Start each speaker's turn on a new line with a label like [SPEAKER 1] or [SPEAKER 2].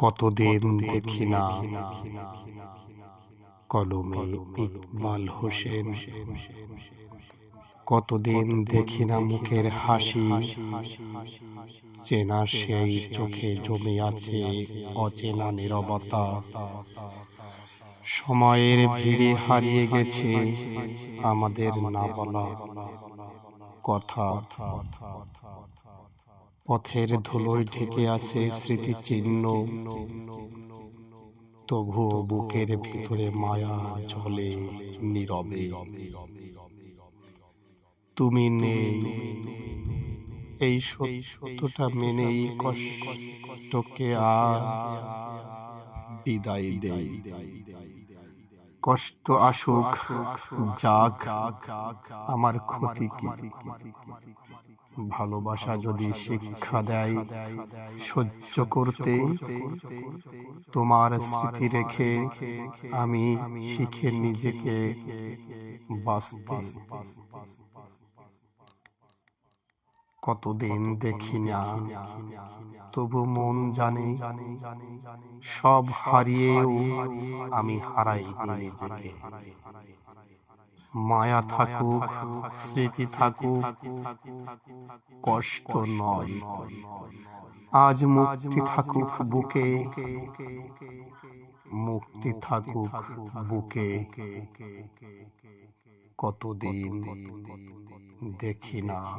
[SPEAKER 1] কতদিন দেখি না কলমে ইকবাল হোসেন। কতদিন দেখি না মুখের হাসি? চেনা সেই চোখে জমে আছে অচেনা নীরবতা। সময়ের ভিড়ে হারিয়ে গেছে আমাদের না বলা কথা। পথের ধুলোয় ঢেকে আছে স্মৃতিচিহ্ন। তবুও বুকের ভিতরে মায়া চলে নীরবে। তুমি নেই এই সত্যটা মেনেই কষ্টকে আজ বিদায় দেই। কষ্ট আসুক যাক আমার ক্ষতি কি। ভালোবাসা যদি শিক্ষা দেয় সহ্য করতে তোমার স্মৃতি রেখে আমি শিখে নিজেকে বাঁচতে কতদিন দেখি না তবু মন জানে সব হারিয়েও আমি হারাই নিজেকে মায়া থাকুক, স্মৃতি থাকুক, কষ্ট নয়। আজ মুক্তি থাকুক বুকে, মুক্তি থাকুক বুকে। কতদিন দেখি না।